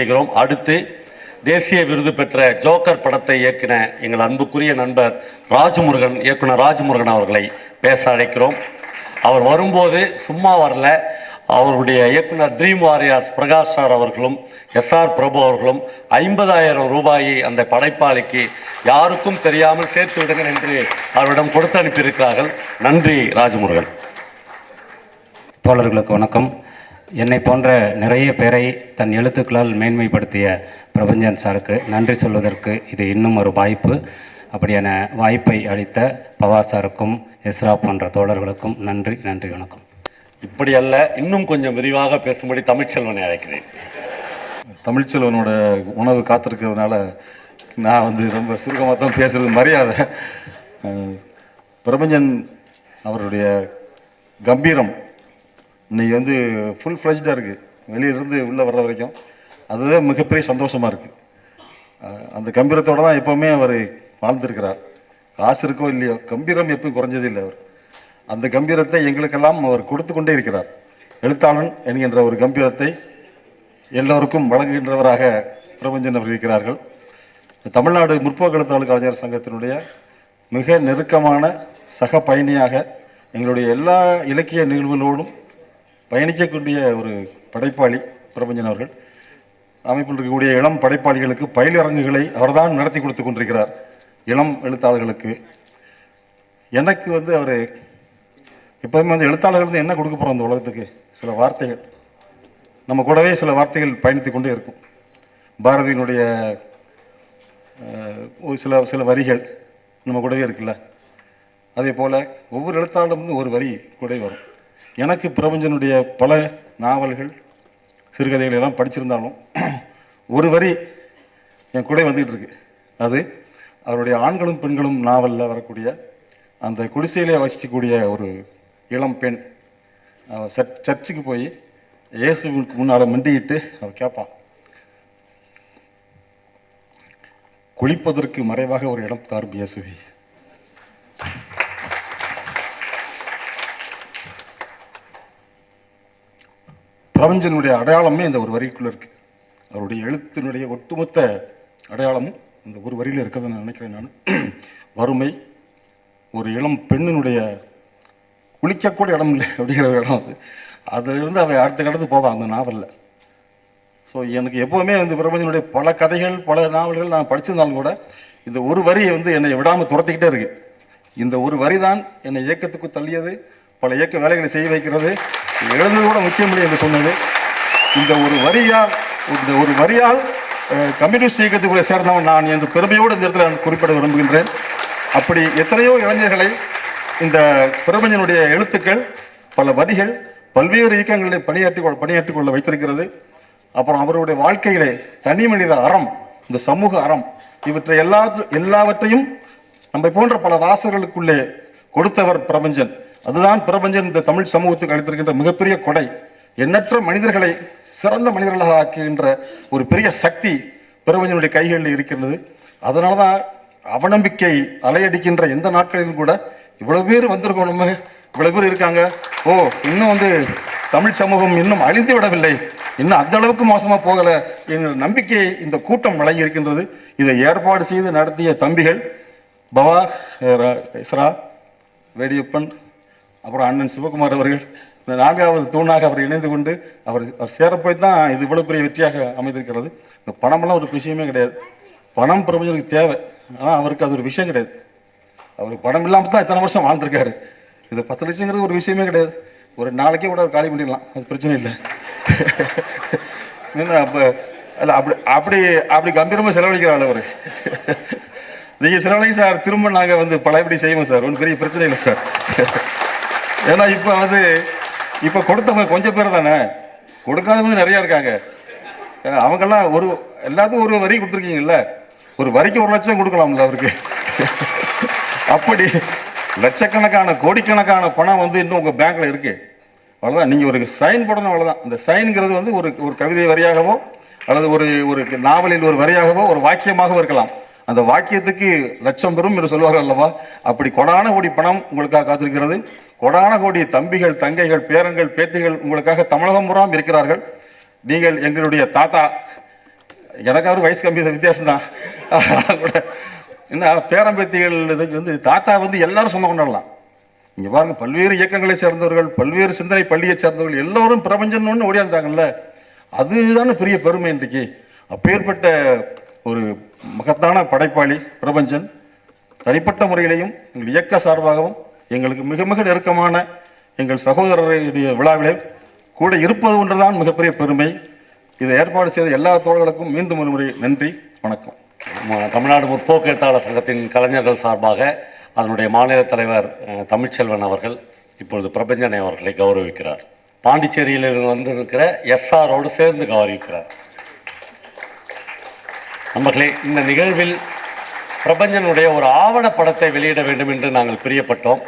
செய்கிறோம் அடுத்து தேசிய விருது பெற்ற ஜோக்கர் படத்தை இயக்கின எங்கள் அன்புக்குரிய நண்பர் ராஜமுருகன் இயக்குனர் ராஜமுருகன் அவர்களை பேச அழைக்கிறோம். அவர் வரும்போது சும்மா வரல. அவருடைய இயக்குனர் ட்ரீம் வாரியர்ஸ் பிரகாஷ் சார் அவர்களும் எஸ்ஆர் பிரபு அவர்களும் ஐம்பதாயிரம் ரூபாயை அந்த படைப்பாளிக்கு யாருக்கும் தெரியாமல் சேர்த்து விடுங்கள் என்று அவரிடம் கொடுத்து அனுப்பியிருக்கிறார்கள். நன்றி ராஜமுருகன். தோழர்களுக்கு வணக்கம். என்னை போன்ற நிறைய பேரை தன் எழுத்துக்களால் மேன்மைப்படுத்திய பிரபஞ்சன் சாருக்கு நன்றி சொல்வதற்கு இது இன்னும் ஒரு வாய்ப்பு. அப்படியான வாய்ப்பை அளித்த பவா சாருக்கும் எஸ்ரா போன்ற தோழர்களுக்கும் நன்றி நன்றி வணக்கம். இப்படி அல்ல இன்னும் கொஞ்சம் விரிவாக பேசும்படி தமிழ்ச்செல்வனை அழைக்கிறேன். தமிழ்ச்செல்வனோட உணவு காத்திருக்கிறதுனால நான் வந்து ரொம்ப சுருக்கமாக தான் பேசுறது மரியாதை. பிரபஞ்சன் அவருடைய கம்பீரம் இன்றைக்கி வந்து ஃபுல் ஃப்ளஜ்டாக இருக்குது வெளியிலிருந்து உள்ளே வர்ற வரைக்கும். அதுதான் மிகப்பெரிய சந்தோஷமாக இருக்குது அந்த கம்பீரத்தோட தான் எப்போவுமே அவர் வாழ்ந்திருக்கிறார். காசு இருக்கோ இல்லையோ கம்பீரம் எப்பவும் குறைஞ்சது இல்லை அவர். அந்த கம்பீரத்தை எங்களுக்கெல்லாம் அவர் கொடுத்து கொண்டே இருக்கிறார். எழுத்தாளன் என்கின்ற ஒரு கம்பீரத்தை எல்லோருக்கும் வழங்குகின்றவராக பிரபஞ்சன் அவர் இருக்கிறார்கள். தமிழ்நாடு முற்போக்கு எழுத்தாளர் கலைஞர் சங்கத்தினுடைய மிக நெருக்கமான சக பயணியாக எங்களுடைய எல்லா இலக்கிய நிகழ்வுகளோடும் பயணிக்கக்கூடிய ஒரு படைப்பாளி பிரபஞ்சன் அவர்கள். அமைப்பில் இருக்கக்கூடிய இளம் படைப்பாளிகளுக்கு பயிலரங்குகளை அவர்தான் நடத்தி கொடுத்து கொண்டிருக்கிறார். இளம் எழுத்தாளர்களுக்கு. எனக்கு வந்து அவர் எப்போதுமே வந்து எழுத்தாளர்கள் வந்து என்ன கொடுக்க போகிறோம் அந்த உலகத்துக்கு? சில வார்த்தைகள். நம்ம கூடவே சில வார்த்தைகள் பயணித்து கொண்டே இருக்கும். பாரதியினுடைய ஒரு சில சில வரிகள் நம்ம கூடவே இருக்குல்ல. அதே போல் ஒவ்வொரு எழுத்தாளரும் வந்து ஒரு வரி கூட வரும். எனக்கு பிரபஞ்சனுடைய பல நாவல்கள் சிறுகதைகள் எல்லாம் படிச்சிருந்தாலும் ஒரு வரி என் கூட வந்துகிட்டு இருக்கு அது அவருடைய ஆண்களும் பெண்களும் நாவலில் வரக்கூடிய அந்த குடிசையிலே வசிக்கக்கூடிய ஒரு இளம் பெண் அவ சர்ச் சர்ச்சுக்கு போய் இயேசு முன்னால் மண்டிக்கிட்டு அவள் கேட்பான் குளிப்பதற்கு மறைவாக ஒரு இடம் தாரும் இயேசுவி. பிரபஞ்சனுடைய அடையாளமே இந்த ஒரு வரிக்குள்ளே இருக்குது அவருடைய எழுத்தினுடைய ஒட்டுமொத்த அடையாளமும் இந்த ஒரு வரியில் இருக்கிறத நான் நினைக்கிறேன் நான். வறுமை ஒரு இளம் பெண்ணினுடைய குளிக்கக்கூட இடம் இல்லை அப்படிங்கிற ஒரு இடம் அது. அதிலிருந்து அவன் அடுத்த கடந்து போவான் அந்த நாவலில். ஸோ எனக்கு எப்போவுமே வந்து பிரபஞ்சனுடைய பல கதைகள் பல நாவல்கள் நான் படிச்சிருந்தாலும் கூட இந்த ஒரு வரியை வந்து என்னை விடாமல் துரத்திக்கிட்டே இருக்கு. இந்த ஒரு வரி தான் என்னை இயக்கத்துக்கு தள்ளியது பல இயக்க வேலைகளை செய்ய வைக்கிறது. எழுதுவது கூட முக்கியம் இல்லை என்று சொன்னது. இந்த ஒரு வரியால் இந்த ஒரு வரியால் கம்யூனிஸ்ட் இயக்கத்துக்குள்ளே சேர்ந்தவன் நான் என்று பெருமையோடு இந்த இடத்துல நான் குறிப்பிட விரும்புகின்றேன். அப்படி எத்தனையோ இளைஞர்களை இந்த பிரபஞ்சனுடைய எழுத்துக்கள் பல வரிகள் பல்வேறு இயக்கங்களில் பணியாற்றி கொள்- பணியாற்றிக் கொள்ள வைத்திருக்கிறது. அப்புறம் அவருடைய வாழ்க்கையிலே தனி மனித அறம் இந்த சமூக அறம் இவற்றை எல்லா எல்லாவற்றையும் நம்மை போன்ற பல வாசகர்களுக்குள்ளே கொடுத்தவர் பிரபஞ்சன். அதுதான் பிரபஞ்சன் இந்த தமிழ் சமூகத்துக்கு அளித்திருக்கின்ற மிகப்பெரிய கொடை. எண்ணற்ற மனிதர்களை சிறந்த மனிதர்களாக ஆக்குகின்ற ஒரு பெரிய சக்தி பிரபஞ்சனுடைய கைகளில் இருக்கிறது. அதனால தான் அவநம்பிக்கை அலையடிக்கின்ற எந்த நாட்களிலும் கூட இவ்வளோ பேர் வந்திருக்கோம் நம்ம. இவ்வளோ பேர் இருக்காங்க. ஓ இன்னும் வந்து தமிழ் சமூகம் இன்னும் அழிந்து விடவில்லை. இன்னும் அந்த அளவுக்கு மோசமாக போகலை என்ற நம்பிக்கையை இந்த கூட்டம் வழங்கி இருக்கின்றது. இதை ஏற்பாடு செய்து நடத்திய தம்பிகள் பவா இஸ்ரா வேடியப்பன் அப்புறம் அண்ணன் சிவகுமார் அவர்கள் இந்த நான்காவது தூணாக அவர் இணைந்து கொண்டு அவர் அவர் சேரப்போய் தான் இது இவ்வளோ பெரிய வெற்றியாக அமைந்திருக்கிறது. இந்த பணமெல்லாம் ஒரு விஷயமே கிடையாது. பணம் பிரபஞ்சனுக்கு தேவை. ஆனால் அவருக்கு அது ஒரு விஷயம் கிடையாது. அவருக்கு பணம் இல்லாமல் தான் இத்தனை வருஷம் வாழ்ந்திருக்காரு. இது பத்து லட்சங்கிறது ஒரு விஷயமே கிடையாது. ஒரு நாளைக்கே கூட அவர் காலி பண்ணிடலாம். அது பிரச்சனை இல்லை. என்ன அப்போ அல்ல அப்படி அப்படி அப்படி கம்பீரமாக செலவழிக்கிறாள் அவர். நீங்கள் செலவழிங்க சார். திரும்ப நாங்கள் வந்து பழையபடி செய்வோம் சார். ஒன்றும் பெரிய பிரச்சனை இல்லை சார். ஏன்னா இப்போ வந்து இப்போ கொடுத்தவங்க கொஞ்சம் பேர் தானே? கொடுக்காதவங்க நிறையா இருக்காங்க. அவங்கெல்லாம் ஒரு எல்லாத்துக்கும் ஒரு வரி கொடுத்துருக்கீங்கல்ல? ஒரு வரிக்கு ஒரு லட்சம் கொடுக்கலாம்ல அவருக்கு? அப்படி லட்சக்கணக்கான கோடிக்கணக்கான பணம் வந்து இன்னும் உங்கள் பேங்க்கில் இருக்கு. அவ்வளோதான் நீங்கள் ஒரு சைன் போடணும் அவ்வளோதான் இந்த சைனுங்கிறது வந்து ஒரு ஒரு கவிதை வரியாகவோ அல்லது ஒரு ஒரு நாவலில் ஒரு வரியாகவோ ஒரு வாக்கியமாகவோ இருக்கலாம். அந்த வாக்கியத்துக்கு லட்சம் பெறும் என்று சொல்வார்கள் அல்லவா? அப்படி கொடான ஓடி பணம் உங்களுக்காக காத்திருக்கிறது. கொடான கோடி தம்பிகள் தங்கைகள் பேரன்கள் பேத்திகள் உங்களுக்காக தமிழகம் புறாம் இருக்கிறார்கள். நீங்கள் எங்களுடைய தாத்தா எனக்கு அவர் வயசு கம்மி வித்தியாசம் தான் கூட என்ன பேரம்பேத்திகள் இதுக்கு வந்து தாத்தா வந்து எல்லாரும் சொந்தம் கொண்டாடலாம். இங்கே பாருங்க பல்வேறு இயக்கங்களை சேர்ந்தவர்கள் பல்வேறு சிந்தனை பள்ளியை சேர்ந்தவர்கள் எல்லோரும் பிரபஞ்சம்னு ஒன்று ஓடியாந்தாங்கல்ல அதுதானே பெரிய பெருமை இன்றைக்கு. அப்பேற்பட்ட ஒரு மகத்தான படைப்பாளி பிரபஞ்சன். தனிப்பட்ட முறையிலையும் எங்கள் இயக்க சார்பாகவும் எங்களுக்கு மிக மிக நெருக்கமான எங்கள் சகோதரருடைய விழாவிலே கூட இருப்பது ஒன்றுதான் மிகப்பெரிய பெருமை. இதை ஏற்பாடு செய்த எல்லா தோழர்களுக்கும் மீண்டும் ஒரு முறை நன்றி வணக்கம். தமிழ்நாடு முற்போக்கு எழுத்தாளர் சங்கத்தின் கலைஞர்கள் சார்பாக அதனுடைய மாநில தலைவர் தமிழ்ச்செல்வன் அவர்கள் இப்பொழுது பிரபஞ்சனை அவர்களை கௌரவிக்கிறார். பாண்டிச்சேரியில் வந்திருக்கிற எஸ்ஆரோடு சேர்ந்து கௌரவிக்கிறார். நண்பர்களே இந்த நிகழ்வில் பிரபஞ்சனுடைய ஒரு ஆவணப்படத்தை வெளியிட வேண்டும் என்று நாங்கள் பிரியப்பட்டோம்.